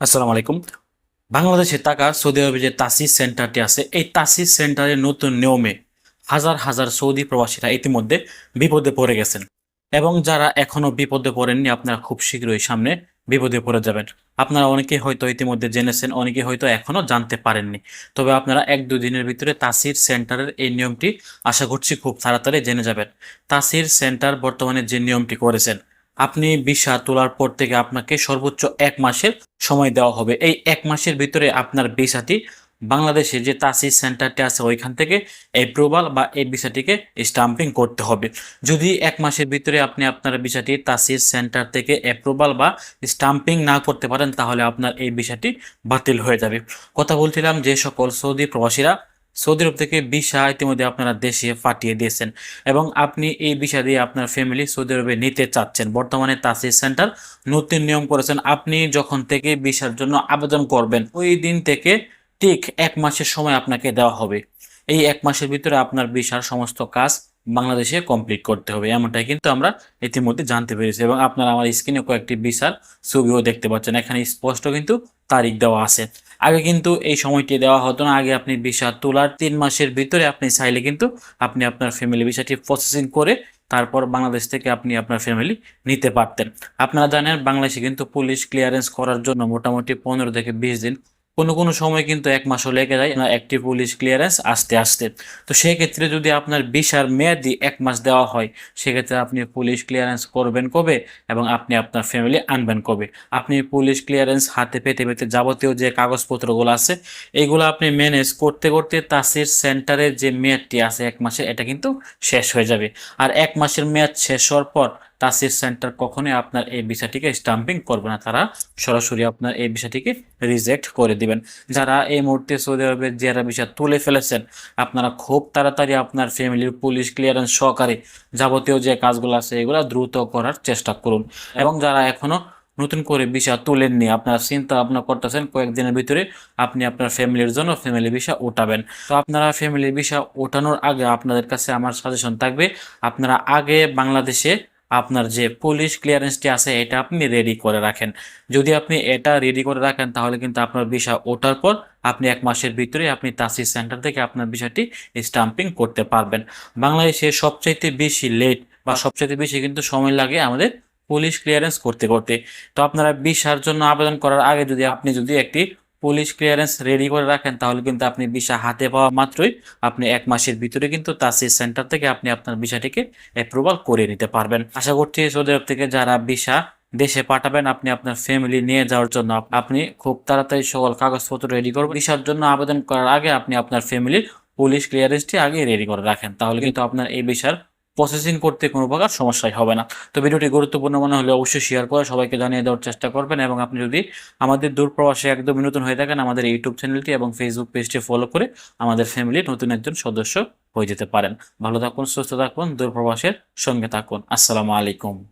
আসসালামু আলাইকুম। বাংলাদেশে টাকা সৌদি আরবে যে তাসিস সেন্টারটি আছে, এই তাসিস সেন্টারের নতুন নিয়মে হাজার হাজার সৌদি প্রবাসীরা ইতিমধ্যে বিপদে পড়ে গেছেন। এবং যারা এখনও বিপদে পড়েননি, আপনারা খুব শীঘ্রই সামনে বিপদে পড়ে যাবেন। আপনারা অনেকে হয়তো ইতিমধ্যে জেনেছেন, অনেকে হয়তো এখনও জানতে পারেননি। তবে আপনারা এক দিনের ভিতরে তাসির সেন্টারের এই নিয়মটি, আশা করছি খুব তাড়াতাড়ি জেনে যাবেন। তাসির সেন্টার বর্তমানে যে নিয়মটি করেছেন আপনি ভিসা তোলার পর থেকে আপনাকে সর্বোচ্চ এক মাসের সময় দেওয়া হবে। এই এক মাসের ভিতরে আপনার ভিসাটি বাংলাদেশে যে তাসিস সেন্টারটি আছে, ওইখান থেকে অ্যাপ্রুভাল বা এই ভিসাটিকে স্টাম্পিং করতে হবে। যদি এক মাসের ভিতরে আপনি আপনার ভিসাটি তাসির সেন্টার থেকে অ্যাপ্রুভাল বা স্টাম্পিং না করতে পারেন, তাহলে আপনার এই ভিসাটি বাতিল হয়ে যাবে। কথা বলছিলাম যে সকল সৌদি প্রবাসীরা সৌদি আরব থেকে ভিসা ইতিমধ্যে আপনারা দেশে পাঠিয়ে দিয়েছেন এবং আপনি এই ভিসা দিয়ে আপনার ফ্যামিলি সৌদি আরবে নিতে চাচ্ছেন। বর্তমানে তাসিস সেন্টার নতুন নিয়ম করেছেন। আপনি যখন থেকে ভিসার জন্য আবেদন করবেন, ওই দিন থেকে ঠিক এক মাসের সময় আপনাকে দেওয়া হবে। এই এক মাসের ভিতরে আপনার ভিসার সমস্ত কাজ বাংলাদেশে কমপ্লিট করতে হবে। এমনটাই কিন্তু আমরা ইতিমধ্যে জানতে পেরেছি এবং আপনারা আমার স্ক্রিনে কয়েকটি ভিসার ছবিও দেখতে পাচ্ছেন। এখানে স্পষ্ট কিন্তু তারিখ দেওয়া আছে। আগে কিন্তু এই সময়টি দেওয়া হতো না। আগে আপনি ভিসা তোলার তিন মাসের ভিতরে আপনি চাইলে কিন্তু আপনি আপনার ফ্যামিলি ভিসাটি প্রসেসিং করে তারপর বাংলাদেশ থেকে আপনি আপনার ফ্যামিলি নিতে পারতেন। আপনারা জানেন বাংলাদেশে কিন্তু পুলিশ ক্লিয়ারেন্স করার জন্য মোটামুটি পনেরো থেকে বিশ দিন কোনো কোনো সময় কিন্তু এক মাসও লেগে যায় না একটি পুলিশ ক্লিয়ারেন্স আসতে আসতে। তো সেই ক্ষেত্রে যদি আপনার ভিসার মেয়াদি এক মাস দেওয়া হয়, সেক্ষেত্রে আপনি পুলিশ ক্লিয়ারেন্স করবেন কবে এবং আপনি আপনার ফ্যামিলি আনবেন কবে? আপনি পুলিশ ক্লিয়ারেন্স হাতে পেতে পেতে যাবতীয় যে কাগজপত্রগুলো আছে এইগুলো আপনি ম্যানেজ করতে করতে তাসির সেন্টারের যে মেয়াদটি আছে এক মাসের এটা কিন্তু শেষ হয়ে যাবে। আর এক মাসের মেয়াদ শেষ হওয়ার পর তাসির সেন্টার কখনোই আপনার এই ভিসাটিকে স্টাম্পিং করবে না। তারা সরাসরি আপনার এই ভিসাটিকে রিজেক্ট করে দিবেন। যারা এই মুহূর্তে সৌদি আরবের জেরা ভিসা তুলে ফেলেছেন, আপনারা খুব তাড়াতাড়ি আপনার ফ্যামিলির পুলিশ ক্লিয়ারেন্স সহকারে যাবতীয় যে কাজগুলো আছে, এগুলো দ্রুত করার চেষ্টা করুন। এবং যারা এখনও নতুন করে ভিসা তুলেননি, আপনারা চিন্তা ভাবনা করতেছেন, কয়েকদিনের ভিতরে আপনি আপনার ফ্যামিলির জন্য ফ্যামিলি ভিসা ওঠাবেন তো আপনারা ফ্যামিলি ভিসা ওঠানোর আগে আপনাদের কাছে আমার সাজেশন থাকবে, আপনারা আগে বাংলাদেশে আপনার যে পুলিশ ক্লিয়ারেন্সটি আছে, এটা আপনি রেডি করে রাখেন। যদি আপনি এটা রেডি করে রাখেন, তাহলে কিন্তু আপনার ভিসা ওঠার পর আপনি এক মাসের ভিতরে আপনি তাসিস সেন্টার থেকে আপনার বিষয়টি স্টাম্পিং করতে পারবেন। বাংলাদেশে সবচাইতে বেশি লেট বা সবচাইতে বেশি কিন্তু সময় লাগে আমাদের পুলিশ ক্লিয়ারেন্স করতে করতে। তো আপনারা ভিসার জন্য আবেদন করার আগে যদি আপনি যদি একটি পুলিশ ক্লিয়ারেন্স রেডি করে রাখেন, তাহলে কিন্তু আপনি ভিসা হাতে পাওয়া মাত্রই আপনি এক মাসের ভিতরে কিন্তু তাসিস সেন্টার থেকে আপনি আপনার ভিসাটিকে অ্যাপ্রুভাল করে নিতে পারবেন। আশা করছি সৌদি আরব থেকে যারা ভিসা দেশে পাঠাবেন, আপনি আপনার ফ্যামিলি নিয়ে যাওয়ার জন্য আপনি খুব তাড়াতাড়ি সকল কাগজপত্র রেডি করবেন। ভিসার জন্য আবেদন করার আগে আপনি আপনার ফ্যামিলির পুলিশ ক্লিয়ারেন্সটি আগে রেডি করে রাখেন, তাহলে কিন্তু আপনার এই ভিসার প্রসেসিং করতে কোনো প্রকার সমস্যাই হবে না। তো ভিডিওটি গুরুত্বপূর্ণ মনে হলে অবশ্যই শেয়ার করে সবাইকে জানিয়ে দেওয়ার চেষ্টা করবেন এবং আপনি যদি আমাদের দূরপ্রবাসে একদমই নতুন হয়ে থাকেন, আমাদের ইউটিউব চ্যানেলটি এবং ফেসবুক পেজটি ফলো করে আমাদের ফ্যামিলির নতুন একজন সদস্য হয়ে যেতে পারেন। ভালো থাকুন, সুস্থ থাকুন, দূরপ্রবাসের সঙ্গে থাকুন। আসসালামু আলাইকুম।